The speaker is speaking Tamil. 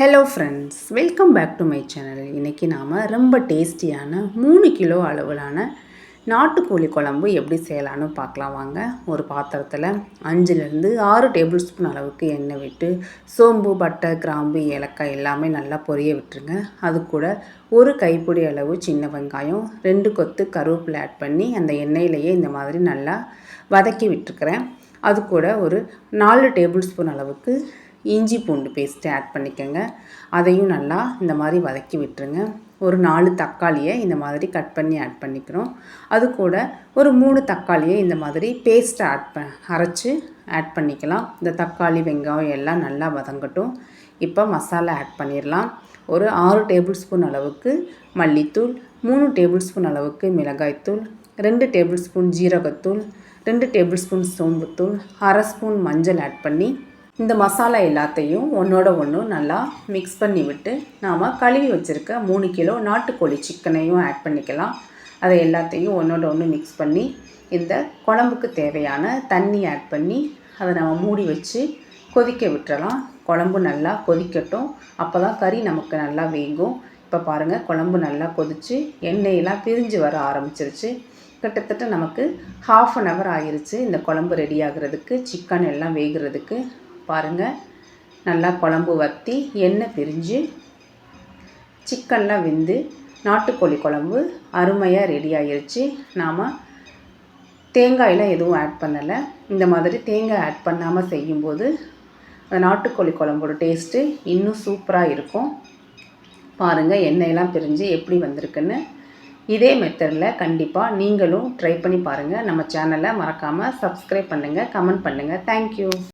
Hello friends welcome back to my channel இன்றைக்கி நாம் ரொம்ப டேஸ்டியான மூணு கிலோ அளவிலான நாட்டுக்கோழி குழம்பு எப்படி செய்யலான்னு பார்க்கலாம் வாங்க. ஒரு பாத்திரத்தில் அஞ்சுலேருந்து ஆறு டேபிள் ஸ்பூன் அளவுக்கு எண்ணெய் விட்டு சோம்பு பட்டை கிராம்பு ஏலக்காய் எல்லாமே நல்லா பொரிய விட்டுருங்க. அது கூட ஒரு கைப்பிடி அளவு சின்ன வெங்காயம் ரெண்டு கொத்து கருவேப்பிலை ஆட் பண்ணி அந்த எண்ணெயிலையே இந்த மாதிரி நல்லா வதக்கி விட்டுருக்குறேன். அது கூட ஒரு நாலு டேபிள் ஸ்பூன் அளவுக்கு இஞ்சி பூண்டு பேஸ்ட்டு ஆட் பண்ணிக்கோங்க. அதையும் நல்லா இந்த மாதிரி வதக்கி விட்டுருங்க. ஒரு நாலு தக்காளியை இந்த மாதிரி கட் பண்ணி ஆட் பண்ணிக்கிறோம். அது கூட ஒரு மூணு தக்காளியை இந்த மாதிரி பேஸ்ட்டை ஆட் ப அரைச்சி ஆட் பண்ணிக்கலாம். இந்த தக்காளி வெங்காயம் எல்லாம் நல்லா வதங்கட்டும். இப்போ மசாலா ஆட் பண்ணிடலாம் ஒரு ஆறு டேபிள் ஸ்பூன் அளவுக்கு மல்லித்தூள் மூணு டேபிள் ஸ்பூன் அளவுக்கு மிளகாய்த்தூள் ரெண்டு டேபிள் ஸ்பூன் ஜீரகத்தூள் ரெண்டு டேபிள் ஸ்பூன் சோம்புத்தூள் அரை ஸ்பூன் மஞ்சள் ஆட் பண்ணி இந்த மசாலா எல்லாத்தையும் ஒன்றோட ஒன்று நல்லா மிக்ஸ் பண்ணி விட்டு நாம் கழுவி வச்சுருக்க மூணு கிலோ நாட்டுக்கோழி சிக்கனையும் ஆட் பண்ணிக்கலாம். அதை எல்லாத்தையும் ஒன்றோட ஒன்று மிக்ஸ் பண்ணி இந்த குழம்புக்கு தேவையான தண்ணி ஆட் பண்ணி அதை நம்ம மூடி வச்சு கொதிக்க விட்டுறலாம். குழம்பு நல்லா கொதிக்கட்டும். அப்போ தான் கறி நமக்கு நல்லா வேகும். இப்போ பாருங்கள் குழம்பு நல்லா கொதித்து எண்ணெயெல்லாம் பிரிஞ்சு வர ஆரம்பிச்சிருச்சு. கிட்டத்தட்ட நமக்கு ஹாஃப் அன் ஹவர் ஆகிருச்சு இந்த குழம்பு ரெடி ஆகிறதுக்கு. சிக்கன் எல்லாம் வேகிறதுக்கு. பாருங்கள் நல்லா குழம்பு வற்றி எண்ணெய் பிரிஞ்சு சிக்கன்லாம் வெந்து நாட்டுக்கோழி குழம்பு அருமையாக ரெடி ஆகிருச்சு நாம் தேங்காயெலாம் எதுவும் ஆட் பண்ணலை. இந்த மாதிரி தேங்காய் ஆட் பண்ணாமல் செய்யும்போது அந்த நாட்டுக்கோழி குழம்போட டேஸ்ட்டு இன்னும் சூப்பராக இருக்கும். பாருங்கள் எண்ணெயெல்லாம் பிரிஞ்சு எப்படி வந்திருக்குன்னு. இதே மெத்தடில் கண்டிப்பாக நீங்களும் ட்ரை பண்ணி பாருங்கள் நம்ம சேனலை மறக்காமல் சப்ஸ்கிரைப் பண்ணுங்கள் கமெண்ட் பண்ணுங்கள் தேங்க்யூ